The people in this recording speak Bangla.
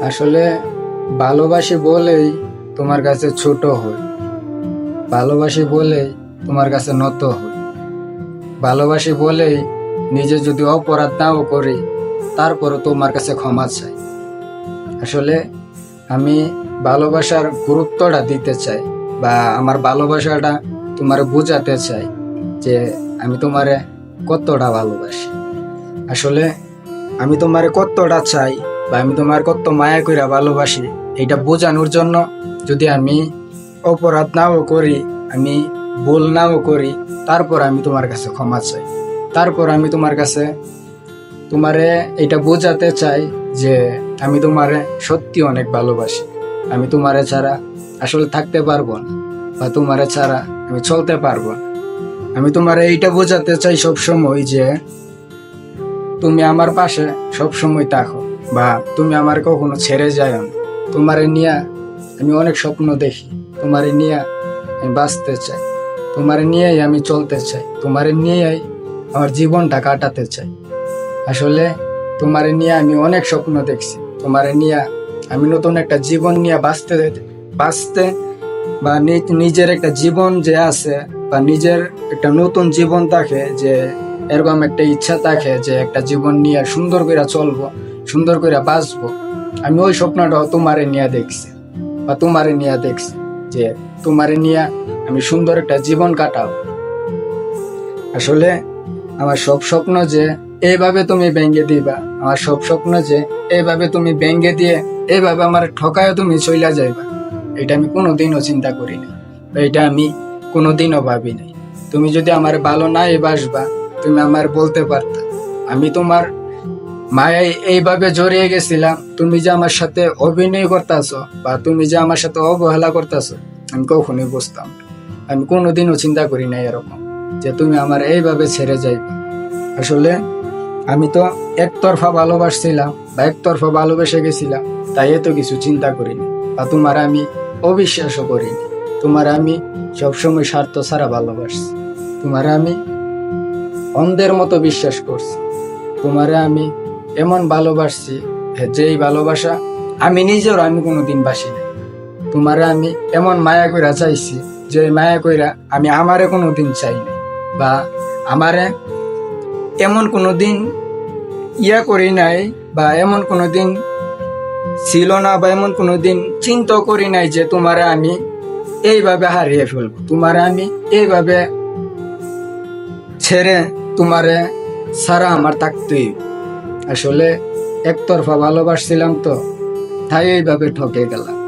আসলে ভালোবাসি বলেই তোমার কাছে ছোট হই। ভালোবাসি বলেই তোমার কাছে নত হই। ভালোবাসি বলেই নিজে যদি অপরাধ নাও করি, তারপরও তোমার কাছে ক্ষমা চাই। আসলে আমি ভালোবাসার গুরুত্বটা দিতে চাই বা আমার ভালোবাসাটা তোমার বোঝাতে চাই যে আমি তোমারে কতটা ভালোবাসি। আসলে আমি তোমারে কতটা চাই বা আমি তোমার কত মায়া করে ভালোবাসি এটা বোঝানোর জন্য যদি আমি অপরাধ নাও করি, আমি ভুল নাও করি, তারপর আমি তোমার কাছে ক্ষমা চাই। তারপর আমি তোমার কাছে তোমারে এটা বোঝাতে চাই যে আমি তোমারে সত্যি অনেক ভালোবাসি। আমি তোমারে ছাড়া আসলে থাকতে পারব না বা তোমারে ছাড়া আমি চলতে পারব না। আমি তোমারে এইটা বোঝাতে চাই সব সময় যে তুমি আমার পাশে সব সময় থাকো। বা তুমি আমার কখনো ছেড়ে যায় না। তোমারে নিয়ে আমি অনেক স্বপ্ন দেখি। তোমারে নিয়ে আমি বাঁচতে চাই। তোমারে নিয়েই আমি চলতে চাই। তোমারে নিয়েই আমার জীবনটা কাটাতে চাই। আসলে তোমারে নিয়ে আমি অনেক স্বপ্ন দেখছি। তোমারে নিয়ে আমি নতুন একটা জীবন নিয়ে বাঁচতে বাঁচতে বা নিজের একটা জীবন যে আছে বা নিজের একটা নতুন জীবন থাকে যে এরকম একটা ইচ্ছা থাকে যে একটা জীবন নিয়ে সুন্দর করে চলবো। সুন্দর করে বাঁচবো। আমি ওই স্বপ্নটাও তোমারে নিয়ে দেখছি বা তোমারে নিয়ে দেখছি যে তোমারে নিয়ে আমি সুন্দর একটা জীবন কাটাও আসলে আমার সব স্বপ্ন যে এইভাবে তুমি ব্যঙ্গে দিবা, আমার সব স্বপ্ন যে এইভাবে তুমি ব্যঙ্গে দিয়ে এইভাবে আমার ঠকায় তুমি চইলা যাইবা, এটা আমি কোনোদিনও চিন্তা করি না এটা আমি কোনোদিনও ভাবি নাই। তুমি যদি আমার ভালো নাই বাসবা, তুমি আমার বলতে পারতা, আমি তোমার মায়ায় এইভাবে জড়িয়ে গেছিলাম, তুমি যে আমার সাথে অভিনয় করতেছো বা তুমি যে আমার সাথে অবহেলা করতেছো, আমি কখনোই বুঝতাম। আমি কোনোদিনও চিন্তা করি না এরকম যে তুমি আমার এইভাবে ছেড়ে যাইবে। আসলে আমি তো একতরফা ভালোবাসছিলাম বা একতরফা ভালোবেসে গেছিলাম, তাই এত কিছু চিন্তা করিনি বা তোমার আমি অবিশ্বাসও করিনি। তোমার আমি সবসময় স্বার্থ ছাড়া ভালোবাসছি। তোমার আমি অন্ধের মতো বিশ্বাস করছি। তোমারে আমি এমন ভালোবাসছি যেই ভালোবাসা আমি নিজের আমি কোনো দিন বাসি না তোমারে আমি এমন মায়া কইরা চাইছি যে মায়া কইরা আমি আমারে কোনো দিন চাই নাই বা আমারে এমন কোনো দিন ইয়া করি নাই বা এমন কোনো দিন ছিল না বা এমন কোনো দিন চিন্তা করি নাই যে তোমারে আমি এইভাবে হারিয়ে ফেলব। তোমারে আমি এইভাবে ছেড়ে তোমারে সারা আমার থাকতেই আসলে একতরফা ভালোবাসছিলাম তো তাই এইভাবে ঠকে গেলাম।